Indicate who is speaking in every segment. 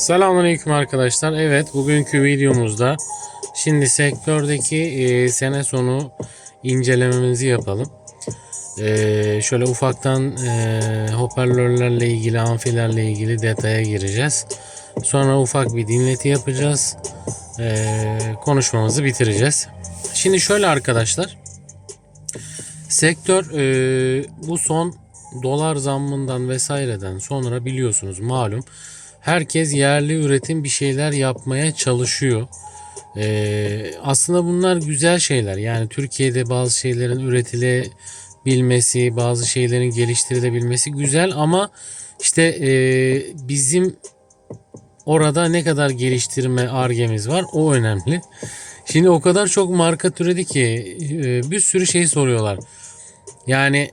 Speaker 1: Selamünaleyküm arkadaşlar. Evet bugünkü videomuzda şimdi sektördeki e, sene sonu incelememizi yapalım. E, şöyle ufaktan e, hoparlörlerle ilgili, amfilerle ilgili detaya gireceğiz. Sonra ufak bir dinleti yapacağız. E, konuşmamızı bitireceğiz. Şimdi şöyle arkadaşlar. Sektör e, bu son dolar zammından vesaireden sonra biliyorsunuz malum herkes yerli üretim bir şeyler yapmaya çalışıyor. E, aslında bunlar güzel şeyler. Yani Türkiye'de bazı şeylerin üretilebilmesi, bazı şeylerin geliştirilebilmesi güzel ama işte e, bizim orada ne kadar geliştirme argemiz var o önemli. Şimdi o kadar çok marka türedi ki e, bir sürü şey soruyorlar. Yani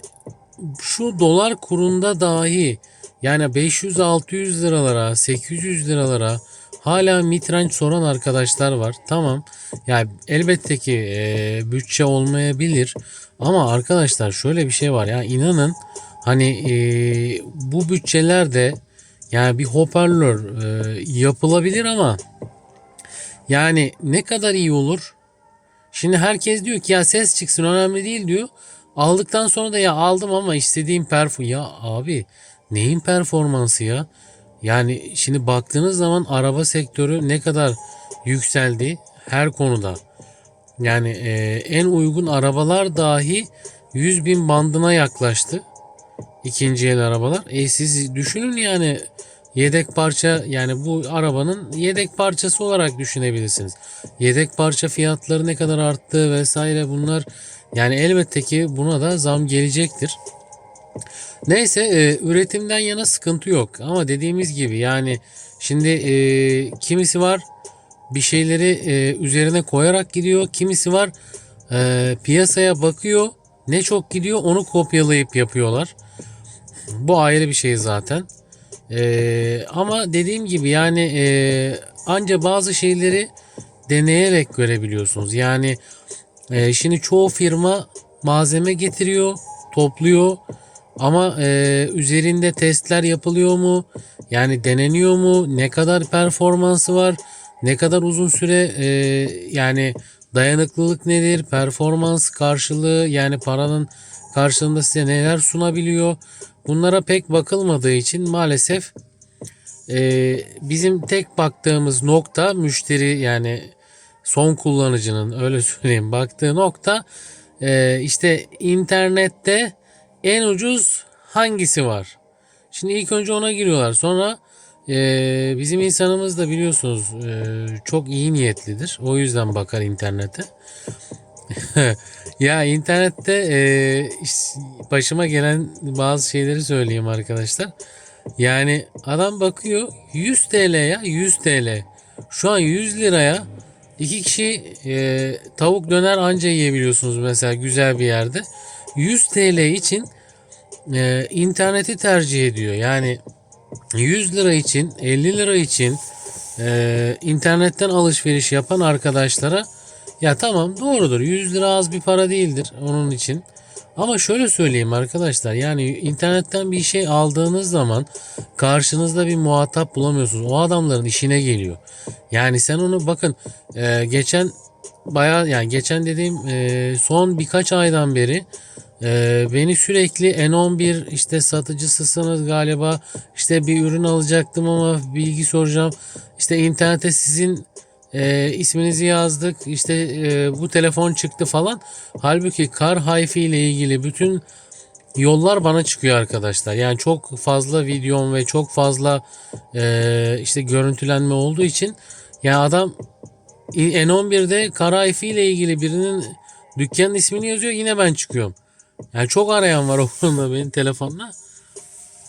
Speaker 1: şu dolar kurunda dahi yani 500-600 liralara 800 liralara hala mitrenç soran arkadaşlar var. Tamam yani elbette ki e, bütçe olmayabilir ama arkadaşlar şöyle bir şey var ya inanın hani e, bu bütçelerde yani bir hoparlör e, yapılabilir ama yani ne kadar iyi olur? Şimdi herkes diyor ki ya ses çıksın önemli değil diyor. Aldıktan sonra da ya aldım ama istediğim perfu ya abi neyin performansı ya? Yani şimdi baktığınız zaman araba sektörü ne kadar yükseldi her konuda. Yani e, en uygun arabalar dahi 100 bin bandına yaklaştı. İkinci el arabalar. E siz düşünün yani yedek parça yani bu arabanın yedek parçası olarak düşünebilirsiniz. Yedek parça fiyatları ne kadar arttı vesaire bunlar yani elbette ki buna da zam gelecektir. Neyse e, üretimden yana sıkıntı yok ama dediğimiz gibi yani şimdi e, kimisi var bir şeyleri e, üzerine koyarak gidiyor kimisi var e, piyasaya bakıyor ne çok gidiyor onu kopyalayıp yapıyorlar. Bu ayrı bir şey zaten. E, ama dediğim gibi yani e, anca bazı şeyleri deneyerek görebiliyorsunuz. Yani e, şimdi çoğu firma malzeme getiriyor, topluyor ama e, üzerinde testler yapılıyor mu? Yani deneniyor mu? Ne kadar performansı var? Ne kadar uzun süre e, yani dayanıklılık nedir? Performans karşılığı yani paranın karşılığında size neler sunabiliyor? Bunlara pek bakılmadığı için maalesef e, bizim tek baktığımız nokta müşteri yani son kullanıcının öyle söyleyeyim baktığı nokta e, işte internette en ucuz hangisi var? Şimdi ilk önce ona giriyorlar. Sonra e, bizim insanımız da biliyorsunuz e, çok iyi niyetlidir. O yüzden bakar internete. ya internette e, başıma gelen bazı şeyleri söyleyeyim arkadaşlar. Yani adam bakıyor 100 TL'ye 100 TL. Şu an 100 liraya iki kişi e, tavuk döner anca yiyebiliyorsunuz mesela güzel bir yerde. 100 TL için e, interneti tercih ediyor. Yani 100 lira için 50 lira için e, internetten alışveriş yapan arkadaşlara ya tamam doğrudur 100 lira az bir para değildir onun için. Ama şöyle söyleyeyim arkadaşlar yani internetten bir şey aldığınız zaman karşınızda bir muhatap bulamıyorsunuz. O adamların işine geliyor. Yani sen onu bakın e, geçen bayağı yani geçen dediğim e, son birkaç aydan beri e, beni sürekli N11 işte satıcısısınız galiba işte bir ürün alacaktım ama bilgi soracağım. İşte internete sizin e, isminizi yazdık işte e, bu telefon çıktı falan. Halbuki kar hi ile ilgili bütün yollar bana çıkıyor arkadaşlar. Yani çok fazla videom ve çok fazla e, işte görüntülenme olduğu için yani adam N11'de kara hi ile ilgili birinin dükkanın ismini yazıyor yine ben çıkıyorum. Yani çok arayan var o konuda benim telefonla.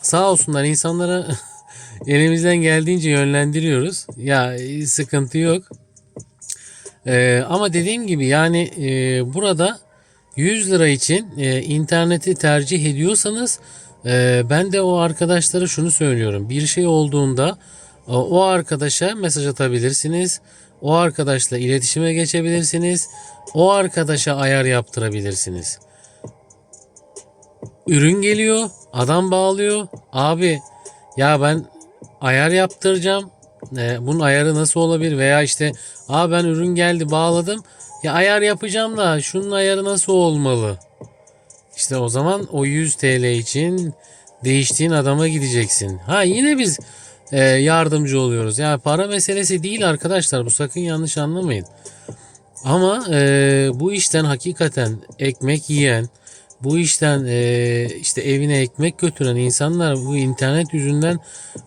Speaker 1: Sağ olsunlar insanlara elimizden geldiğince yönlendiriyoruz. Ya e, sıkıntı yok. Ee, ama dediğim gibi yani e, burada 100 lira için e, interneti tercih ediyorsanız e, ben de o arkadaşlara şunu söylüyorum. Bir şey olduğunda o, o arkadaşa mesaj atabilirsiniz. O arkadaşla iletişime geçebilirsiniz. O arkadaşa ayar yaptırabilirsiniz. Ürün geliyor, adam bağlıyor. Abi ya ben ayar yaptıracağım. e, bunun ayarı nasıl olabilir veya işte aa ben ürün geldi bağladım ya ayar yapacağım da şunun ayarı nasıl olmalı? İşte o zaman o 100 TL için değiştiğin adama gideceksin. Ha yine biz e, yardımcı oluyoruz. Yani para meselesi değil arkadaşlar bu sakın yanlış anlamayın. Ama e, bu işten hakikaten ekmek yiyen, bu işten e, işte evine ekmek götüren insanlar bu internet yüzünden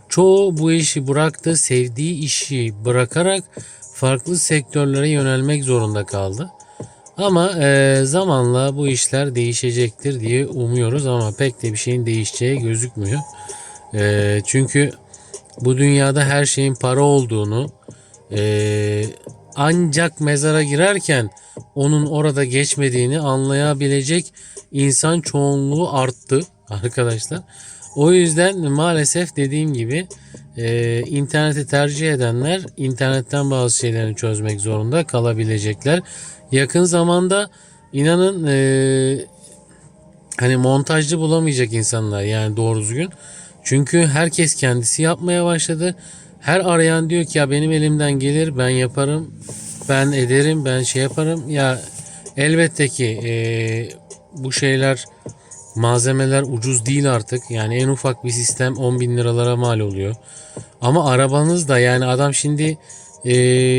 Speaker 1: çoğu bu işi bıraktı, sevdiği işi bırakarak farklı sektörlere yönelmek zorunda kaldı. Ama e, zamanla bu işler değişecektir diye umuyoruz ama pek de bir şeyin değişeceği gözükmüyor. E, çünkü bu dünyada her şeyin para olduğunu, e, ancak mezara girerken onun orada geçmediğini anlayabilecek insan çoğunluğu arttı arkadaşlar. O yüzden maalesef dediğim gibi e, interneti tercih edenler internetten bazı şeylerini çözmek zorunda kalabilecekler. Yakın zamanda inanın e, hani montajcı bulamayacak insanlar yani doğru düzgün. Çünkü herkes kendisi yapmaya başladı. Her arayan diyor ki ya benim elimden gelir ben yaparım ben ederim ben şey yaparım ya elbette ki e, bu şeyler malzemeler ucuz değil artık. Yani en ufak bir sistem 10 bin liralara mal oluyor. Ama arabanız da yani adam şimdi e,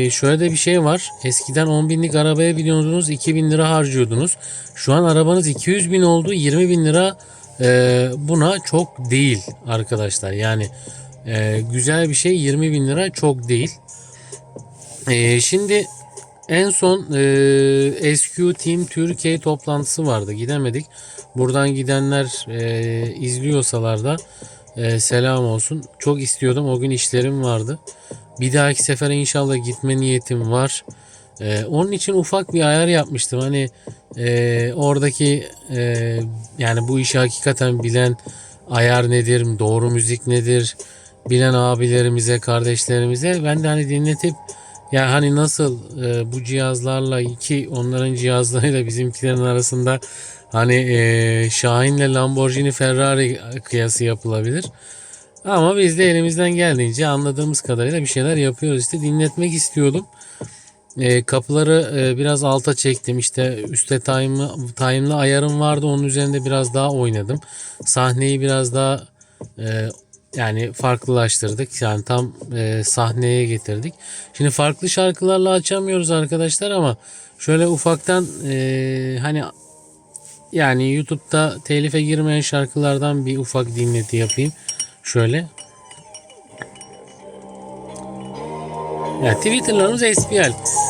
Speaker 1: şöyle de bir şey var. Eskiden 10 binlik arabaya biniyordunuz 2 bin lira harcıyordunuz. Şu an arabanız 200 bin oldu 20 bin lira e, buna çok değil arkadaşlar. Yani e, güzel bir şey 20 bin lira çok değil. Ee, şimdi en son e, SQ Team Türkiye toplantısı vardı. Gidemedik. Buradan gidenler e, izliyorsalar da e, selam olsun. Çok istiyordum. O gün işlerim vardı. Bir dahaki sefere inşallah gitme niyetim var. E, onun için ufak bir ayar yapmıştım. Hani e, oradaki e, yani bu işi hakikaten bilen ayar nedir, doğru müzik nedir, bilen abilerimize, kardeşlerimize ben de hani dinletip ya hani nasıl e, bu cihazlarla iki onların cihazlarıyla bizimkilerin arasında hani e, Şahin'le Lamborghini Ferrari kıyası yapılabilir. Ama biz de elimizden geldiğince anladığımız kadarıyla bir şeyler yapıyoruz. İşte dinletmek istiyordum. E, kapıları e, biraz alta çektim. İşte üstte time'lı, ayarım vardı. Onun üzerinde biraz daha oynadım. Sahneyi biraz daha e, yani farklılaştırdık. Yani tam e, sahneye getirdik. Şimdi farklı şarkılarla açamıyoruz arkadaşlar ama şöyle ufaktan e, hani yani YouTube'da telife girmeyen şarkılardan bir ufak dinleti yapayım. Şöyle. Ya Twitter'larımız SPL.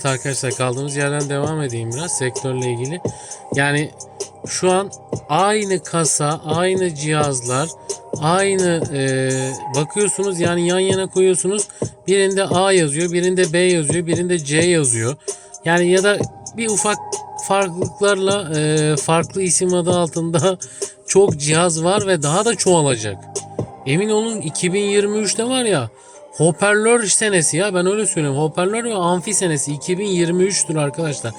Speaker 1: Evet arkadaşlar kaldığımız yerden devam edeyim biraz sektörle ilgili. Yani şu an aynı kasa, aynı cihazlar, aynı e, bakıyorsunuz yani yan yana koyuyorsunuz. Birinde A yazıyor, birinde B yazıyor, birinde C yazıyor. Yani ya da bir ufak farklılıklarla e, farklı isim adı altında çok cihaz var ve daha da çoğalacak. Emin olun 2023'te var ya hoparlör senesi ya ben öyle söyleyeyim. Hoparlör ve amfi senesi 2023'tür arkadaşlar.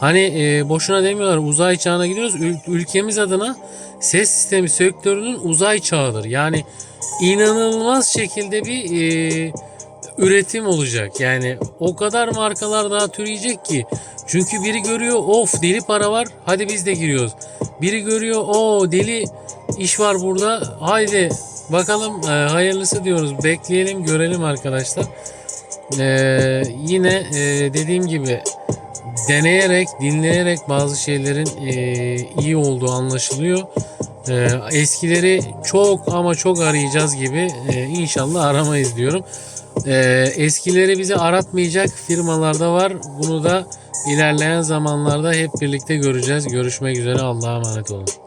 Speaker 1: Hani e, boşuna demiyorlar uzay çağına gidiyoruz. Ül- ülkemiz adına ses sistemi sektörünün uzay çağıdır. Yani inanılmaz şekilde bir e, üretim olacak. Yani o kadar markalar daha türeyecek ki. Çünkü biri görüyor of deli para var hadi biz de giriyoruz. Biri görüyor o deli iş var burada haydi bakalım e, hayırlısı diyoruz. Bekleyelim görelim arkadaşlar. E, yine e, dediğim gibi deneyerek dinleyerek bazı şeylerin e, iyi olduğu anlaşılıyor. Ee, eskileri çok ama çok arayacağız gibi Ee, inşallah aramayız diyorum. Ee, eskileri bizi aratmayacak firmalarda var. Bunu da ilerleyen zamanlarda hep birlikte göreceğiz. Görüşmek üzere. Allah'a emanet olun.